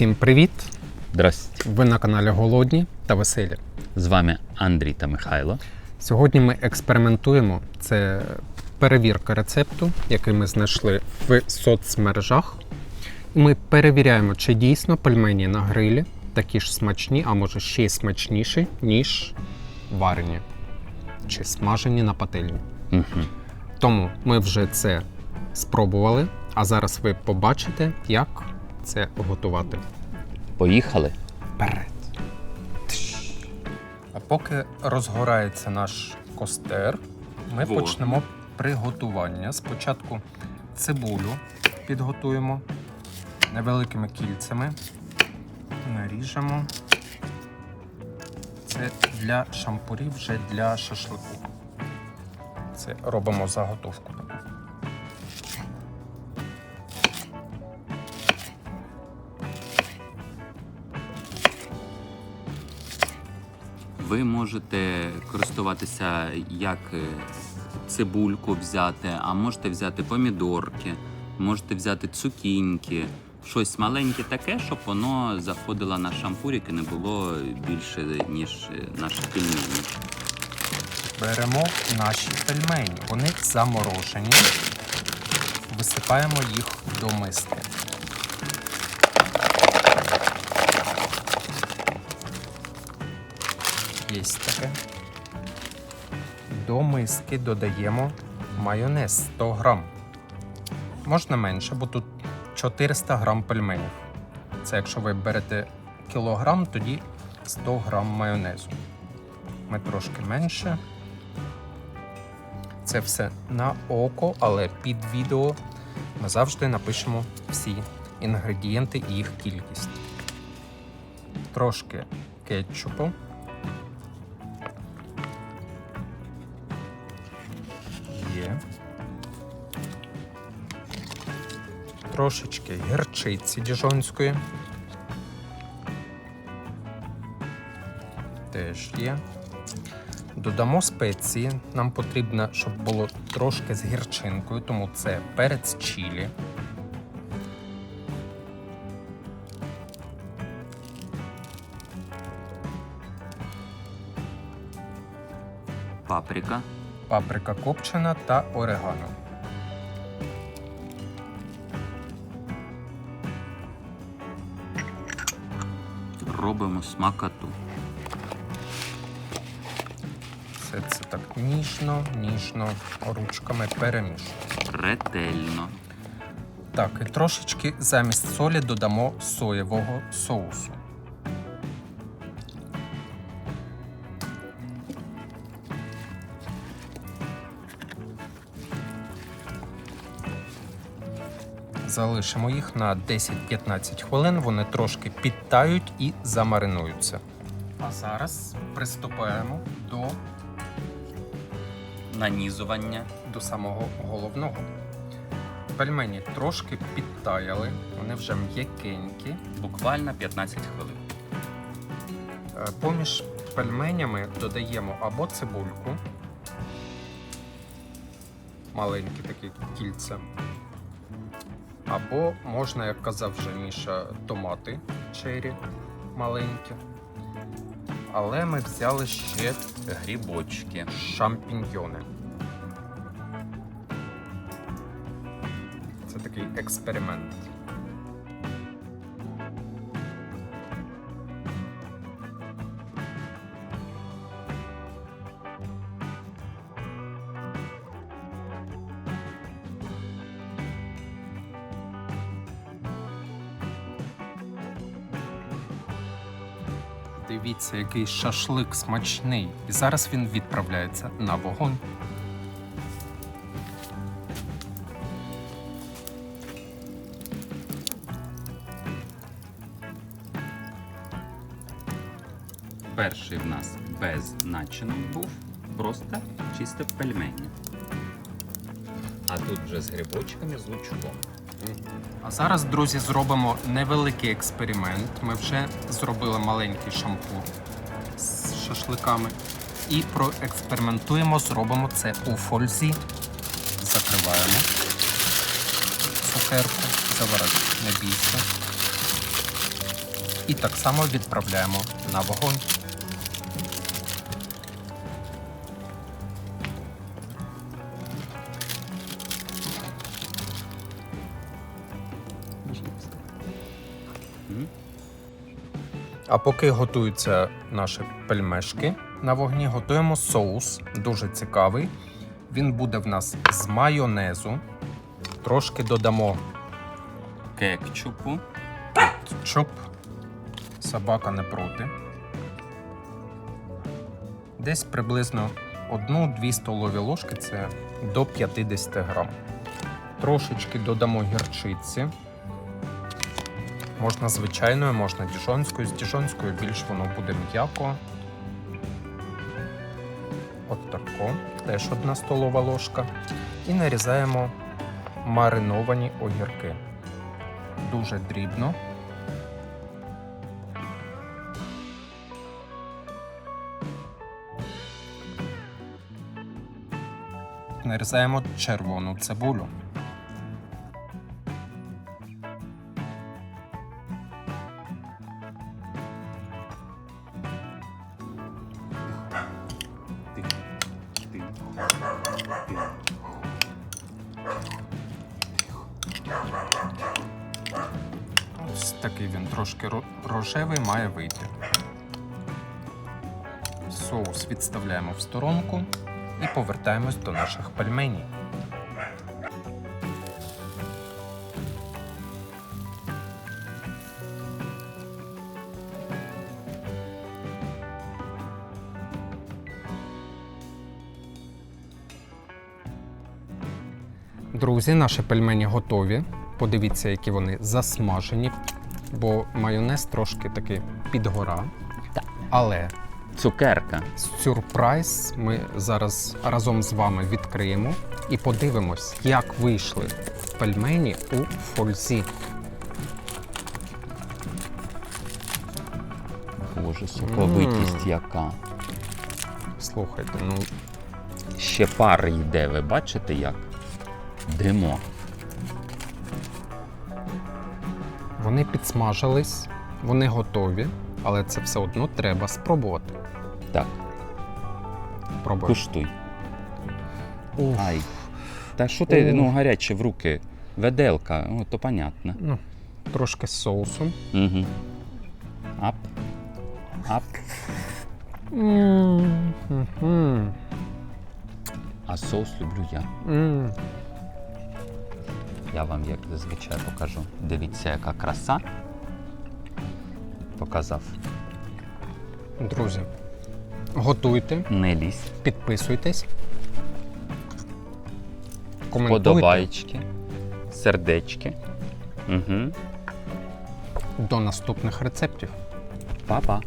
Всім привіт! Здрасте. Ви на каналі Голодні та Веселі. З вами Андрій та Михайло. Сьогодні ми експериментуємо. Це перевірка рецепту, який ми знайшли в соцмережах. Ми перевіряємо, чи дійсно пельмені на грилі такі ж смачні, а може ще й смачніші, ніж варені чи смажені на пательні. Угу. Тому ми вже це спробували, а зараз ви побачите, як це готувати. Поїхали. Вперед. А поки розгорається наш костер, ми Во. почнемо приготування. Спочатку цибулю підготуємо невеликими кільцями. Наріжемо. Це для шампурів, вже для шашлику. Це робимо заготовку. Ви можете користуватися як е, цибульку взяти, а можете взяти помідорки, можете взяти цукіньки, щось маленьке таке, щоб воно заходило на шампурик і не було більше, ніж е, наші пельмені. Беремо наші пельмені. Вони заморожені. Висипаємо їх до миски. Є таке. До миски додаємо майонез 100 грам. Можна менше, бо тут 400 грам пельменів. Це якщо ви берете кілограм, тоді 100 грам майонезу. Ми трошки менше. Це все на око, але під відео ми завжди напишемо всі інгредієнти і їх кількість. Трошки кетчупу. Трошечки гірчиці діжонської. Теж є. Додамо спеції. Нам потрібно, щоб було трошки з гірчинкою, тому це перець чілі. Паприка. паприка копчена та орегано. Робимо смакату. Все це так ніжно, ніжно ручками перемішуємо. Ретельно. Так, і трошечки замість солі додамо соєвого соусу. Залишимо їх на 10-15 хвилин, вони трошки підтають і замаринуються. А зараз приступаємо до, Нанізування. до самого головного. Пельмені трошки підтаяли, вони вже м'якенькі. Буквально 15 хвилин. Е, Поміж пельменями додаємо або цибульку, маленькі такі кільця, або можна, як казав вже Міша, томати чері маленькі. Але ми взяли ще грібочки, шампіньйони. Це такий експеримент. Дивіться, який шашлик смачний. І зараз він відправляється на вогонь. Перший в нас без начинок був, просто чисто пельмені. А тут вже з грибочками, з лучком. А зараз, друзі, зробимо невеликий експеримент. Ми вже зробили маленький шампур з шашликами. І проекспериментуємо, зробимо це у фользі. Закриваємо цукерку. Заварити, не бійся. І так само відправляємо на вогонь. А поки готуються наші пельмешки на вогні, готуємо соус. Дуже цікавий. Він буде в нас з майонезу. Трошки додамо Кекчупу. кетчуп. Собака не проти. Десь приблизно 1-2 столові ложки це до 50 грам. Трошечки додамо гірчиці. Можна звичайною, можна діжонською. З діжонською більш воно буде м'яко. От тако. Теж одна столова ложка. І нарізаємо мариновані огірки. Дуже дрібно. Нарізаємо червону цибулю. Такий він трошки рожевий має вийти. Соус відставляємо в сторонку і повертаємось до наших пельменей. Друзі, наші пельмені готові. Подивіться, які вони засмажені, бо майонез трошки таки підгора. Так. Але Цукерка. сюрприз ми зараз разом з вами відкриємо і подивимось, як вийшли пельмені у фользі. Боже, соковитість яка. Слухайте, ну Ще пар йде, ви бачите як? Димо. Вони підсмажились, вони готові, але це все одно треба спробувати. Так, Пробуй. куштуй. Уф. Ай. Та що ти, Ух. ну, гаряче в руки? Веделка, ну, то понятно. Ну, трошки з соусом. Угу. Ап. Ап. М-м-м. А соус люблю я. М. Я вам як зазвичай покажу. Дивіться, яка краса. Показав. Друзі, готуйте, Не лізь. підписуйтесь. Коментуйте. Подобайчики. Сердечки. Угу. До наступних рецептів. Па-па.